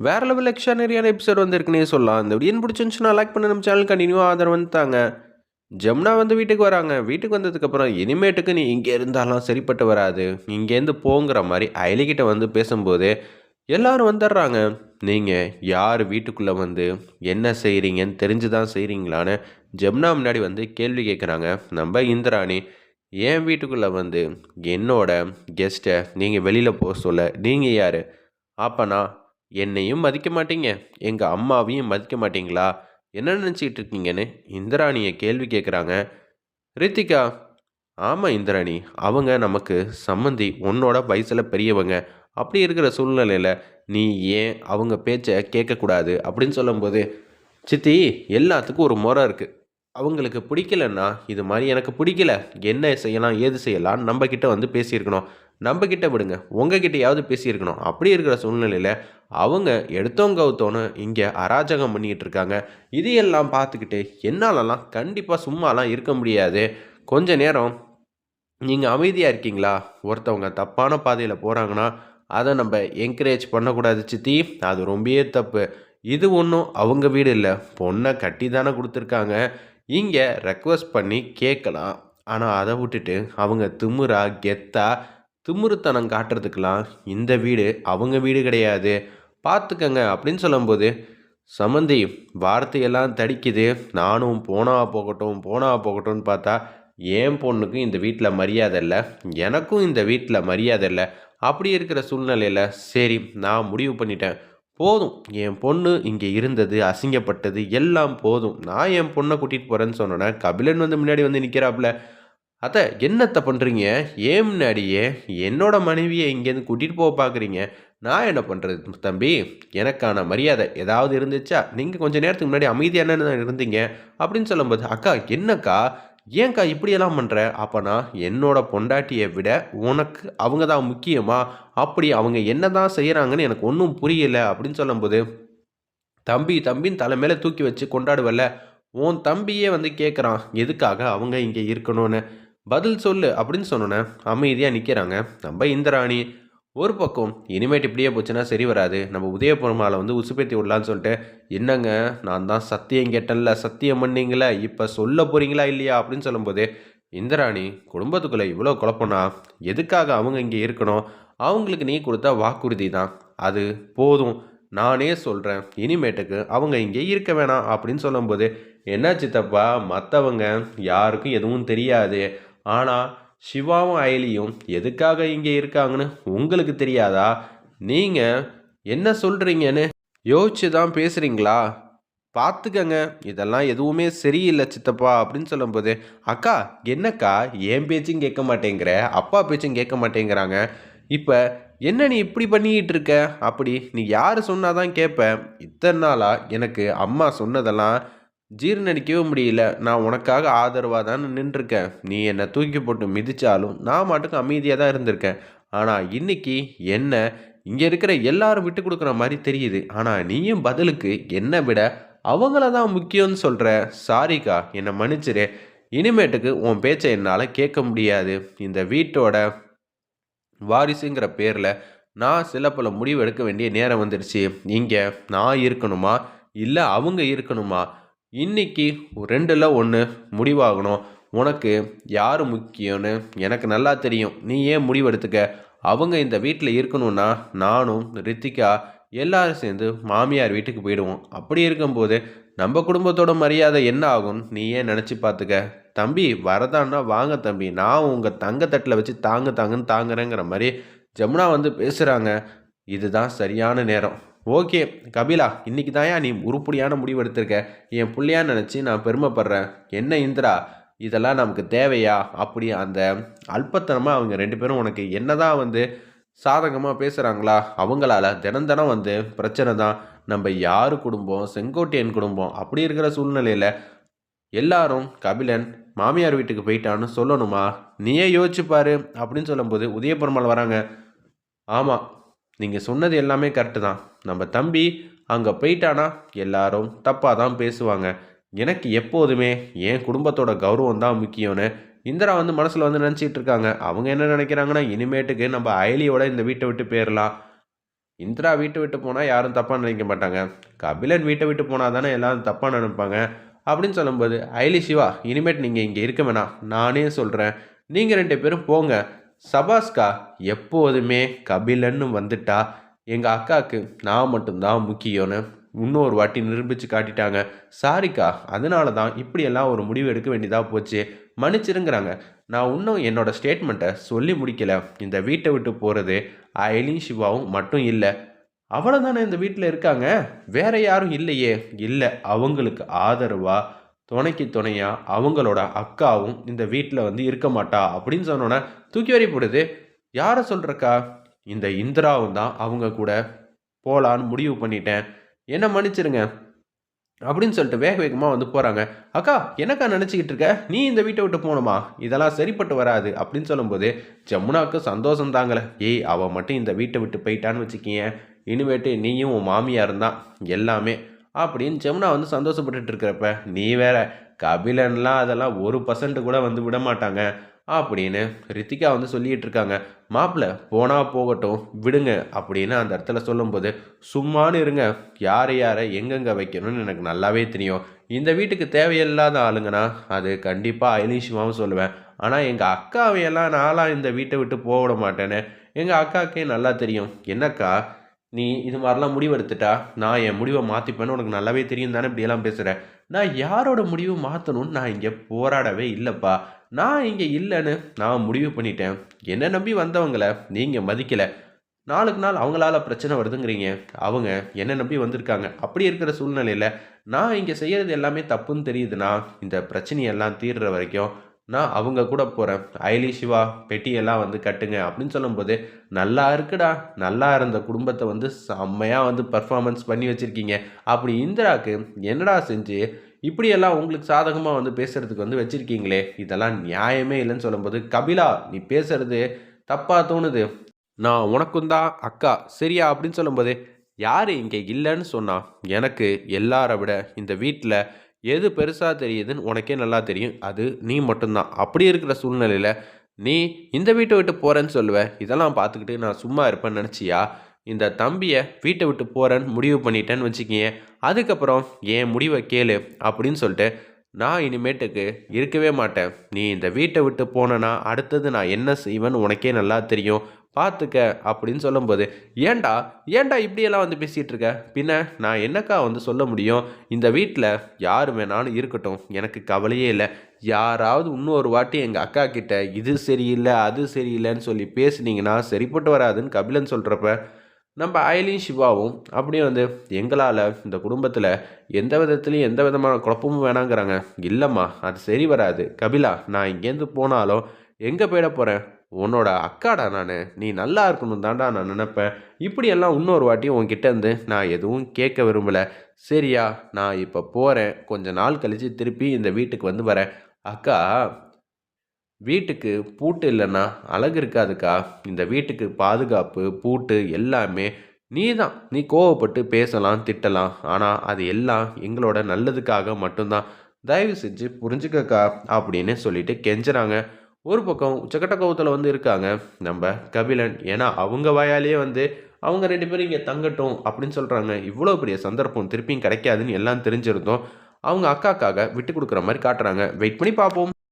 வேற level எக்ஸ்ட்ரானரியான episode வந்திருக்குன்னே சொல்லலாம். இந்த வீடியோ பிடிச்சிருந்துச்சுன்னா லைக் பண்ண நம்ம சேனல் கண்டினியூவாக ஆதரவு வந்துட்டாங்க. ஜம்னா வந்து வீட்டுக்கு வராங்க. வீட்டுக்கு வந்ததுக்கப்புறம் இனிமேட்டுக்கு நீ இங்கே இருந்தாலும் சரிப்பட்டு வராது. இங்கேருந்து போங்கிற மாதிரி அயலிக்கிட்ட வந்து பேசும்போது எல்லாரும் வந்துடுறாங்க. நீங்கள் யார் வீட்டுக்குள்ளே வந்து என்ன செய்கிறீங்கன்னு தெரிஞ்சு தான் செய்கிறீங்களான்னு ஜம்னா முன்னாடி வந்து கேள்வி கேட்குறாங்க நம்ம இந்திராணி என் வீட்டுக்குள்ளே வந்து என்னோட கெஸ்ட்டை நீங்கள் வெளியில் போக சொல்ல? நீங்கள் யார்? அப்பனா என்னையும் மதிக்க மாட்டீங்க. எங்கள் அம்மாவையும் மதிக்க மாட்டீங்களா? என்ன நினச்சிக்கிட்டு இருக்கீங்கன்னு இந்திராணியை கேள்வி கேட்குறாங்க ரித்திகா ஆமாம் இந்திராணி அவங்க நமக்கு சம்மந்தி உன்னோட வயசில் பெரியவங்க. அப்படி இருக்கிற சூழ்நிலையில் நீ ஏன் அவங்க பேச்சை கேட்கக்கூடாது அப்படின்னு சொல்லும்போது சித்தி எல்லாத்துக்கும் ஒரு முறை இருக்குது அவங்களுக்கு பிடிக்கலன்னா இது மாதிரி எனக்கு பிடிக்கல. என்ன செய்யலாம் ஏது செய்யலாம் நம்ம வந்து பேசியிருக்கணும். நம்ம கிட்ட விடுங்க. உங்ககிட்டயாவது பேசியிருக்கணும். அப்படி இருக்கிற சூழ்நிலையில் அவங்க எடுத்தவங்க கவுத்தோன்னு இங்கே அராஜகம் பண்ணிக்கிட்டு இருக்காங்க. இதையெல்லாம் பார்த்துக்கிட்டு என்னாலலாம் கண்டிப்பாக சும்மாலாம் இருக்க முடியாது. கொஞ்ச நேரம் நீங்கள் அமைதியாக இருக்கீங்களா? ஒருத்தவங்க தப்பான பாதையில் போகிறாங்கன்னா அதை நம்ம என்கரேஜ் பண்ணக்கூடாது சித்தி. அது ரொம்பவே தப்பு. இது ஒன்றும் அவங்க வீடு இல்லை. பொண்ணை கட்டி தானே கொடுத்துருக்காங்க. இங்கே ரெக்வஸ்ட் பண்ணி கேட்கலாம். ஆனால் அதை விட்டுட்டு அவங்க திமுறா கெத்தாக திமுருத்தனம் காட்டுறதுக்கெலாம் இந்த வீடு அவங்க வீடு கிடையாது. பார்த்துக்கங்க அப்படின்னு சொல்லும்போது சமந்தி வார்த்தையெல்லாம் தடிக்குது. நானும் போனா போகட்டும் போனா போகட்டும்னு பார்த்தா என் பொண்ணுக்கும் இந்த வீட்டில் மரியாதை இல்லை? எனக்கும் இந்த வீட்டில் மரியாதை இல்லை. அப்படி இருக்கிற சூழ்நிலையில் சரி நான் முடிவு பண்ணிட்டேன். போதும். என் பொண்ணு இங்கே இருந்தது அசிங்கப்பட்டது எல்லாம் போதும். நான் என் பொண்ணை கூட்டிகிட்டு போகிறேன்னு சொன்னேன் கபிலன் வந்து முன்னாடி வந்து நிற்கிறாப்புல அத்தை என்னத்தை பண்ணுறீங்க ஏன் முன்னாடியே? என்னோட மனைவியை இங்கேருந்து கூட்டிகிட்டு போக பார்க்குறீங்க நான் என்ன பண்ணுறது தம்பி? எனக்கான மரியாதை ஏதாவது இருந்துச்சா? நீங்கள் கொஞ்சம் நேரத்துக்கு முன்னாடி அமைதியான இருந்தீங்க? அப்படின்னு சொல்லும்போது அக்கா என்னக்கா? ஏன்க்கா இப்படியெல்லாம் பண்ணுற அப்போனா என்னோட பொண்டாட்டியை விட உனக்கு அவங்க தான் முக்கியமா? அப்படி அவங்க என்ன தான் செய்கிறாங்கன்னு எனக்கு ஒன்றும் புரியலை. அப்படின்னு சொல்லும்போது தம்பி தம்பின்னு தலை மேலே தூக்கி வச்சு கொண்டாடுவல்ல. உன் தம்பியே வந்து கேட்குறான் எதுக்காக அவங்க இங்கே இருக்கணும்னு? பதில் சொல்லு அப்படின்னு சொன்னோன்னே அமைதியாக நிற்கிறாங்க நம்ம இந்திராணி ஒரு பக்கம் இனிமேட்டு இப்படியே போச்சுன்னா சரி வராது. நம்ம உதயபுரமாவில் வந்து உசுப்பேத்தி விடலான்னு சொல்லிட்டு என்னங்க நான் தான் சத்தியம் கேட்டேன்ல சத்தியம் பண்ணீங்களே இப்போ சொல்ல போகிறீங்களா இல்லையா? அப்படின்னு சொல்லும்போது இந்திராணி குடும்பத்துக்குள்ளே இவ்வளோ குழப்பம்னா எதுக்காக அவங்க இங்கே இருக்கணும்? அவங்களுக்கு நீ கொடுத்த வாக்குறுதி தான். அது போதும். நானே சொல்கிறேன் இனிமேட்டுக்கு அவங்க இங்கே இருக்க வேணாம். அப்படின்னு சொல்லும்போது என்ன சித்தப்பா மற்றவங்க யாருக்கும் எதுவும் தெரியாது. ஆனால் சிவாவும் அயலியும் எதுக்காக இங்கே இருக்காங்கன்னு உங்களுக்கு தெரியாதா? நீங்கள் என்ன சொல்கிறீங்கன்னு யோசிச்சு தான் பேசுகிறீங்களா பார்த்துக்கங்க இதெல்லாம் எதுவுமே சரியில்லை சித்தப்பா அப்படின்னு சொல்லும்போது அக்கா என்னக்கா? என் பேச்சும் கேட்க மாட்டேங்கிற? அப்பா பேச்சும் கேட்க மாட்டேங்கிறாங்க. இப்போ என்ன நீ இப்படி பண்ணிக்கிட்டு இருக்க? அப்படி நீ யார் சொன்னாதான் கேட்ப இத்தனை நாளாக எனக்கு அம்மா சொன்னதெல்லாம் ஜீர்ணடிக்கவே முடியல. நான் உனக்காக ஆதரவாக தான் நின்றுருக்கேன். நீ என்னை தூக்கி போட்டு மிதித்தாலும் நான் மாட்டுக்கு அமைதியாக தான் இருந்திருக்கேன். ஆனால் இன்னைக்கு என்ன இங்கே இருக்கிற எல்லாரும் விட்டு கொடுக்குற மாதிரி தெரியுது. ஆனால் நீயும் பதிலுக்கு என்னை விட அவங்கள தான் முக்கியம்னு சொல்கிற சாரிக்கா என்னை மன்னிச்சிரு. இனிமேட்டுக்கு உன் பேச்சை என்னால் கேட்க முடியாது. இந்த வீட்டோட வாரிசுங்கிற பேரில் நான் சில பல முடிவு எடுக்க வேண்டிய நேரம் வந்துடுச்சு. இங்கே நான் இருக்கணுமா? இல்லை அவங்க இருக்கணுமா? இன்னைக்கு ரெண்டில் ஒன்று முடிவாகணும். உனக்கு யார் முக்கியம்னு எனக்கு நல்லா தெரியும். நீ ஏன் முடிவெடுத்துக்க? அவங்க இந்த வீட்டில் இருக்கணும்னா நானும் ரித்திகா எல்லாரும் சேர்ந்து மாமியார் வீட்டுக்கு போயிடுவோம். அப்படி இருக்கும்போது நம்ம குடும்பத்தோட மரியாதை என்ன ஆகும்? நீ ஏன் நினச்சி பார்த்துக்க தம்பி வரதான்னா வாங்க தம்பி. நான் உங்கள் தங்கத்தட்டில் வச்சு தாங்க தாங்கன்னு தாங்குறேங்கிற மாதிரி ஜமுனா வந்து பேசுகிறாங்க இதுதான் சரியான நேரம். ஓகே கபிலா இன்னைக்கு தாயா நீ உருப்படியான முடிவு எடுத்திருக்க. என் பிள்ளையான்னு நினச்சி நான் பெருமைப்படுறேன். என்ன இந்திரா இதெல்லாம் நமக்கு தேவையா? அப்படி அந்த அல்பத்தனமாக அவங்க ரெண்டு பேரும் உனக்கு என்னதான் வந்து சாதகமாக பேசுகிறாங்களா அவங்களால தினம் தினம் வந்து பிரச்சனை தான். நம்ம யார் குடும்பம்? செங்கோட்டையன் குடும்பம். அப்படி இருக்கிற சூழ்நிலையில் எல்லாரும் கபிலன் மாமியார் வீட்டுக்கு போயிட்டான்னு சொல்லணுமா? நீயே யோசிச்சுப்பாரு அப்படின்னு சொல்லும்போது உதயபெருமாள் வராங்க. ஆமாம் நீங்கள் சொன்னது எல்லாமே கரெக்டு தான். நம்ம தம்பி அங்கே போயிட்டானா? எல்லாரும் தப்பாக தான் பேசுவாங்க. எனக்கு எப்போதுமே என் குடும்பத்தோட கௌரவம் தான் முக்கியம்னு இந்திரா வந்து மனசில் வந்து நினச்சிட்டு இருக்காங்க. அவங்க என்ன நினைக்கிறாங்கன்னா இனிமேட்டுக்கு நம்ம அயலியோட இந்த வீட்டை விட்டு போயிடலாம் இந்திரா வீட்டை விட்டு போனால் யாரும் தப்பாக நினைக்க மாட்டாங்க. கபிலன் வீட்டை விட்டு போனால் தானே எல்லாரும் தப்பாக நினைப்பாங்க. அப்படின்னு சொல்லும்போது அயலி சிவா இனிமேட் நீங்கள் இங்கே இருக்க வேணாம். நானே சொல்கிறேன் நீங்கள் ரெண்டு பேரும் போங்க. சபாஸ்கா எப்போதுமே கபிலன்னு வந்துட்டா எங்கள் அக்காவுக்கு நான் மட்டும்தான் முக்கியம்னு இன்னொரு வாட்டி நிரூபித்து காட்டிட்டாங்க. சாரிக்கா அதனால தான் இப்படியெல்லாம் ஒரு முடிவு எடுக்க வேண்டியதாக போச்சு. மன்னிச்சிருங்கிறாங்க. நான் இன்னும் என்னோட ஸ்டேட்மெண்ட்டை சொல்லி முடிக்கல. இந்த வீட்டை விட்டு போகிறது அயலின் சிவாவும் மட்டும் இல்லை. அவ்வளோதானே இந்த வீட்டில் இருக்காங்க? வேற யாரும் இல்லையே. இல்லை அவங்களுக்கு ஆதரவாக துணைக்கு துணையாக அவங்களோட அக்காவும் இந்த வீட்டில் வந்து இருக்க மாட்டா அப்படின்னு சொன்னோன்னே தூக்கி வரி போடுது யாரை சொல்கிறக்கா இந்த இந்திராவும் தான் அவங்க கூட போகலான்னு முடிவு பண்ணிட்டேன். என்ன மன்னிச்சிருங்க அப்படின்னு சொல்லிட்டு வேக வேகமாக வந்து போகிறாங்க அக்கா எனக்கா நினச்சிக்கிட்டு இருக்க? நீ இந்த வீட்டை விட்டு போகணுமா? இதெல்லாம் சரிப்பட்டு வராது அப்படின்னு சொல்லும்போது ஜமுனாவுக்கு சந்தோஷம் தாங்கலை. ஏய் அவள் மட்டும் இந்த வீட்டை விட்டு போயிட்டான்னு வச்சுக்கிங்க இனிமேட்டு நீயும் உன் மாமியாக இருந்தான் எல்லாமே அப்படின்னு ஜமுனா வந்து சந்தோஷப்பட்டுட்டு இருக்கிறப்ப நீ வேற கபிலன்லாம் அதெல்லாம் ஒரு பர்சன்ட் கூட வந்து விட மாட்டாங்க அப்படின்னு ரித்திகா வந்து சொல்லிகிட்டு இருக்காங்க. மாப்பிள்ள போனால் போகட்டும் விடுங்க அப்படின்னு அந்த இடத்துல சொல்லும்போது சும்மானு இருங்க யாரை யாரை எங்கெங்கே வைக்கணும்னு எனக்கு நல்லாவே தெரியும். இந்த வீட்டுக்கு தேவையில்லாத ஆளுங்கன்னா அது கண்டிப்பாக ஐலிஷிமாவும் சொல்லுவேன். ஆனால் எங்கள் அக்காவையெல்லாம் நான்லாம் இந்த வீட்டை விட்டு போக விட மாட்டேன்னு எங்கள் அக்காக்கே நல்லா தெரியும். என்னக்கா நீ இது மாதிரிலாம் முடிவெடுத்துட்டா நான் என் முடிவை மாற்றிப்பேன்னு உனக்கு நல்லாவே தெரியும் தானே இப்படியெல்லாம் பேசுகிறேன் நான் யாரோட முடிவு மாற்றணும்னு நான் இங்கே போராடவே இல்லைப்பா. நான் இங்கே இல்லைன்னு நான் முடிவு பண்ணிட்டேன். என்னை நம்பி வந்தவங்கள நீங்கள் மதிக்கலை. நாளுக்கு நாள் அவங்களால பிரச்சனை வருதுங்கிறீங்க. அவங்க என்னை நம்பி வந்திருக்காங்க. அப்படி இருக்கிற சூழ்நிலையில் நான் இங்கே செய்கிறது எல்லாமே தப்புன்னு தெரியுதுன்னா இந்த பிரச்சனையெல்லாம் தீர்ற வரைக்கும் நான் அவங்க கூட போகிறேன் ஐலி சிவா பெட்டியெல்லாம் வந்து கட்டுங்க அப்படின்னு சொல்லும்போது நல்லா இருக்குடா. நல்லா இருந்த குடும்பத்தை வந்து செம்மையாக வந்து பர்ஃபார்மன்ஸ் பண்ணி வச்சுருக்கீங்க. அப்படி இந்திராவுக்கு என்னடா செஞ்சு இப்படியெல்லாம் உங்களுக்கு சாதகமாக வந்து பேசுகிறதுக்கு வந்து வச்சுருக்கீங்களே? இதெல்லாம் நியாயமே இல்லைன்னு சொல்லும்போது கபிலா நீ பேசுறது தப்பாக தோணுது. நான் உனக்கும் தான் அக்கா சரியா அப்படின்னு சொல்லும்போது யார் இங்கே இல்லைன்னு சொன்னால் எனக்கு எல்லாரை விட இந்த வீட்டில் எது பெருசாக தெரியுதுன்னு உனக்கே நல்லா தெரியும். அது நீ மட்டும்தான். அப்படி இருக்கிற சூழ்நிலையில் நீ இந்த வீட்டை விட்டு போகிறேன்னு சொல்லுவேன் இதெல்லாம் பார்த்துக்கிட்டு நான் சும்மா இருப்பேன்னு நினச்சியா? இந்த தம்பியை வீட்டை விட்டு போகிறேன்னு முடிவு பண்ணிட்டேன்னு வச்சுக்கிங்க அதுக்கப்புறம் என் முடிவை கேளு அப்படின்னு சொல்லிட்டு நான் இனிமேட்டுக்கு இருக்கவே மாட்டேன். நீ இந்த வீட்டை விட்டு போனேன்னா அடுத்தது நான் என்ன செய்வேன்னு உனக்கே நல்லா தெரியும். பார்த்துக்க அப்படின்னு சொல்லும்போது ஏன்டா ஏன்டா இப்படியெல்லாம் வந்து பேசிகிட்டு இருக்க? பின்ன நான் என்னக்கா வந்து சொல்ல முடியும்? இந்த வீட்டில் யார் வேணாலும் இருக்கட்டும். எனக்கு கவலையே இல்லை. யாராவது இன்னொரு வாட்டி எங்கள் அக்கா கிட்ட இது சரியில்லை அது சரியில்லைன்னு சொல்லி பேசுனீங்கன்னா சரிப்பட்டு வராதுன்னு கபிலன் சொல்கிறப்ப நம்ம அயலின் சிவாவும் அப்படியே வந்து எங்களால் இந்த குடும்பத்தில் எந்த விதத்துலையும் எந்த விதமான குழப்பமும் வேணாங்கிறாங்க. இல்லைம்மா அது சரி வராது. கபிலா நான் இங்கேருந்து போனாலும் எங்கே போயிட போகிறேன் உன்னோட அக்காடா நான். நீ நல்லா இருக்கணும் தாண்டா நான் நினப்பேன். இப்படியெல்லாம் இன்னொரு வாட்டியும் உன்கிட்ட இருந்து நான் எதுவும் கேட்க விரும்பலை. சரியா நான் இப்போ போகிறேன் கொஞ்ச நாள் கழித்து திருப்பி இந்த வீட்டுக்கு வந்து வரேன். அக்கா வீட்டுக்கு பூட்டு இல்லைன்னா அழகு இருக்காதுக்கா. இந்த வீட்டுக்கு பாதுகாப்பு பூட்டு எல்லாமே நீ தான் நீ கோவப்பட்டு பேசலாம் திட்டலாம். ஆனால் அது எல்லாம் எங்களோட நல்லதுக்காக மட்டும்தான். தயவு செஞ்சு புரிஞ்சுக்கக்கா அப்படின்னு சொல்லிட்டு கெஞ்சுறாங்க. ஒரு பக்கம் உச்சக்கட்ட கோவத்தில் வந்து இருக்காங்க. நம்ம கபிலன் ஏன்னா அவங்க வாயாலேயே வந்து அவங்க ரெண்டு பேரும் இங்கே தங்கட்டும் அப்படின்னு சொல்கிறாங்க இவ்வளோ பெரிய சந்தர்ப்பம் திருப்பியும் கிடைக்காதுன்னு எல்லாம் தெரிஞ்சிருந்தோம். அவங்க அக்காக்காக விட்டு கொடுக்குற மாதிரி காட்டுறாங்க. வெயிட் பண்ணி பார்ப்போம்.